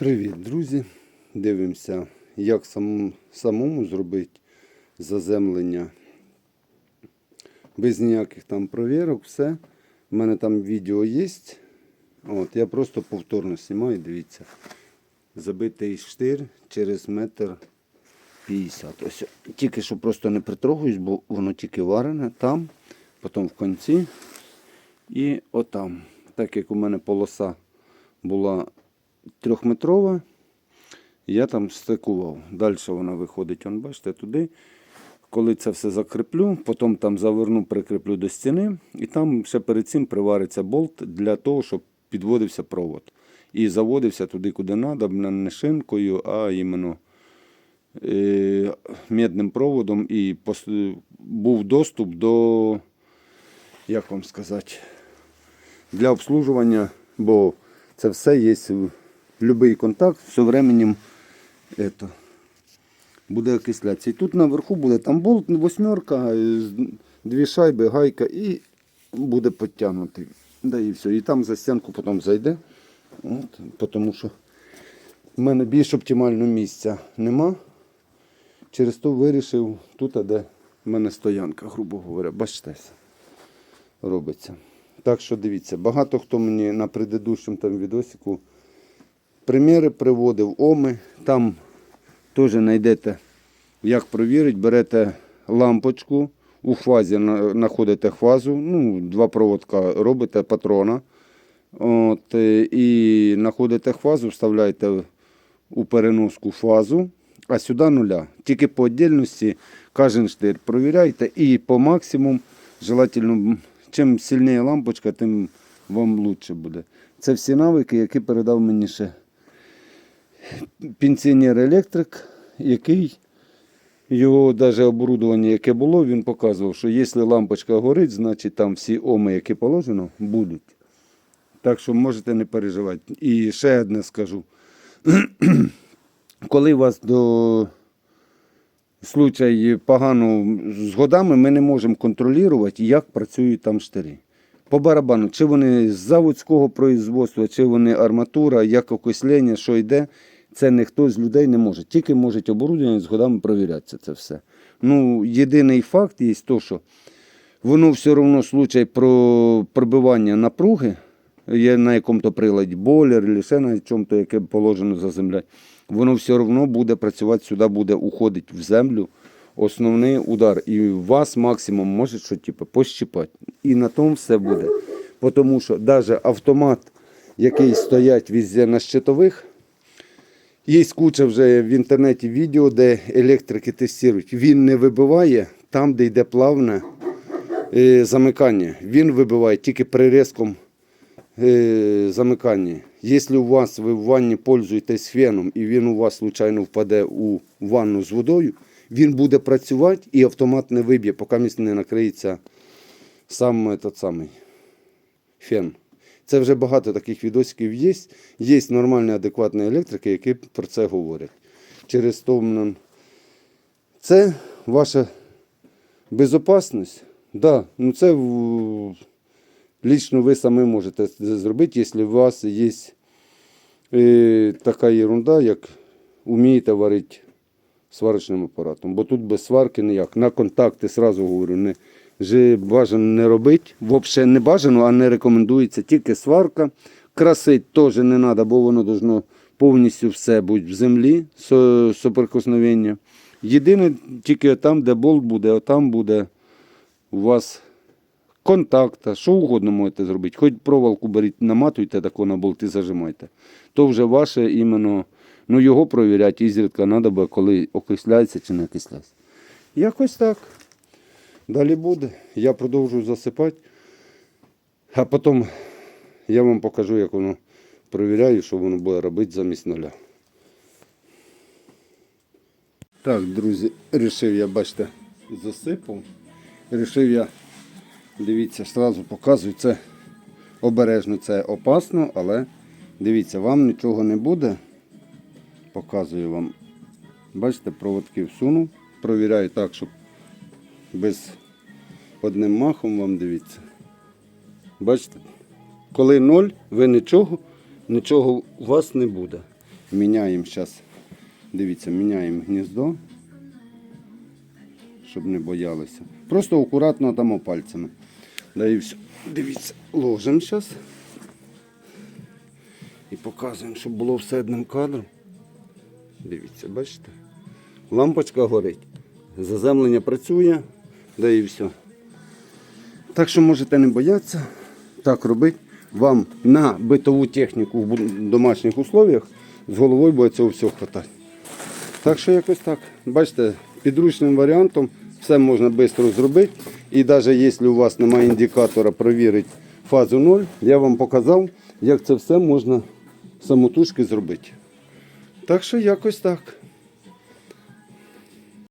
Привіт, друзі! Дивимося, як сам, самому зробити заземлення без ніяких там провірок, все. У мене там відео є. От, я просто повторно знімаю, дивіться. Забитий штир через метр 50. Ось тільки що просто не притрогуюсь, бо воно тільки варене там, потім в кінці і отам. Так як у мене полоса була трьохметрова, я там стикував. Далі вона виходить, он, бачите, туди. Коли це все закріплю, потім там заверну, прикріплю до стіни, і там ще перед цим привариться болт для того, щоб підводився провод. І заводився туди, куди треба, не шинкою, а іменно е, медним проводом. І був доступ до, як вам сказати, для обслужування, бо це все є будь-який контакт, все временем это, буде окислятися. І тут наверху буде там болт, восьмерка, дві шайби, гайка і буде підтягнутий. Да і все. І там за стінку потім зайде. От, тому що в мене більш оптимального місця нема. Через то вирішив тут, де в мене стоянка, грубо говоря, бачите, робиться. Так що дивіться, багато хто мені на предыдущому там відосику приміри приводив оми. Там теж знайдете, як провірити, берете лампочку, у на- знаходите фазу, ну, два проводка робите патрона. От, е, і знаходите фазу, вставляєте у переноску фазу, а сюди нуля. Тільки по віддільності кожен штир провіряйте і по максимуму, желательно, чим сильніше лампочка, тим вам краще буде. Це всі навики, які передав мені ще пенсіонер-електрик, який його даже оборудовання, яке було, він показував, що якщо лампочка горить, значить там всі оми, які положено, будуть. Так що можете не переживати. І ще одне скажу. Коли у вас до случай погано з годами, ми не можемо контролювати, як працюють там штири. По барабану, чи вони з заводського производства, чи вони арматура, як окислення, що йде, це ніхто з людей не може. Тільки може оборудовання з годами провірятися це все. Ну, єдиний факт є то, що воно все одно случай про пробивання напруги, є на якому-то приладі, бойлер, або ще на чому-то, яке положено заземляти, воно все одно буде працювати сюди, буде уходити в землю. Основний удар. І вас максимум може що, типу, пощипати. І на тому все буде. Тому що навіть автомат, який стоять везде на щитових, Є куча вже в інтернеті відео, де електрики тестують. Він не вибиває там, де йде плавне е, замикання. Він вибиває тільки при різкому е, замиканні. Якщо у вас ви в ванні пользуєтесь феном і він у вас случайно впаде у ванну з водою, він буде працювати і автомат не виб'є, поки не накриється сам этот самий фен. Це вже багато таких відосиків є. Є нормальні, адекватні електрики, які про це говорять. Через то це ваша безпечність. Да, ну це лічно ви самі можете зробити, якщо у вас є е, така ерунда, як вмієте варити сварочним апаратом. Бо тут без сварки ніяк. На контакти, сразу говорю, не, вже бажано не робити. Взагалі не бажано, а не рекомендується тільки сварка. Красить теж не треба, бо воно должно повністю все бути в землі, со- соприкосновення. Єдине, тільки там, де болт буде, там буде у вас контакта, що угодно можете зробити. Хоч проволоку беріть, наматуйте тако на болт і зажимайте. То вже ваше іменно, ну його провіряти ізрідка треба, коли окисляється чи не окисляється. Якось так. Далі буде. Я продовжую засипати, а потім я вам покажу, як воно провіряю, що воно буде робити замість нуля. Так, друзі, рішив я, бачите, засипав. Рішив я, дивіться, одразу показую, це обережно, це опасно, але дивіться, вам нічого не буде. Показую вам. Бачите, проводки всунув. Провіряю так, щоб без одним махом вам дивіться. Бачите? Коли ноль, ви нічого, нічого у вас не буде. Міняємо зараз. Дивіться, міняємо гніздо, щоб не боялися. Просто акуратно дамо пальцями. Да і все. Дивіться, ложимо зараз. І показуємо, щоб було все одним кадром. Дивіться, бачите? Лампочка горить. Заземлення працює, да і все. Так що можете не боятися, так робити. Вам на битову техніку в домашніх условіях з головою буде цього всього хватати. Так що якось так. Бачите, підручним варіантом все можна швидко зробити. І навіть якщо у вас немає індикатора провірити фазу 0, я вам показав, як це все можна самотужки зробити. Так що якось так.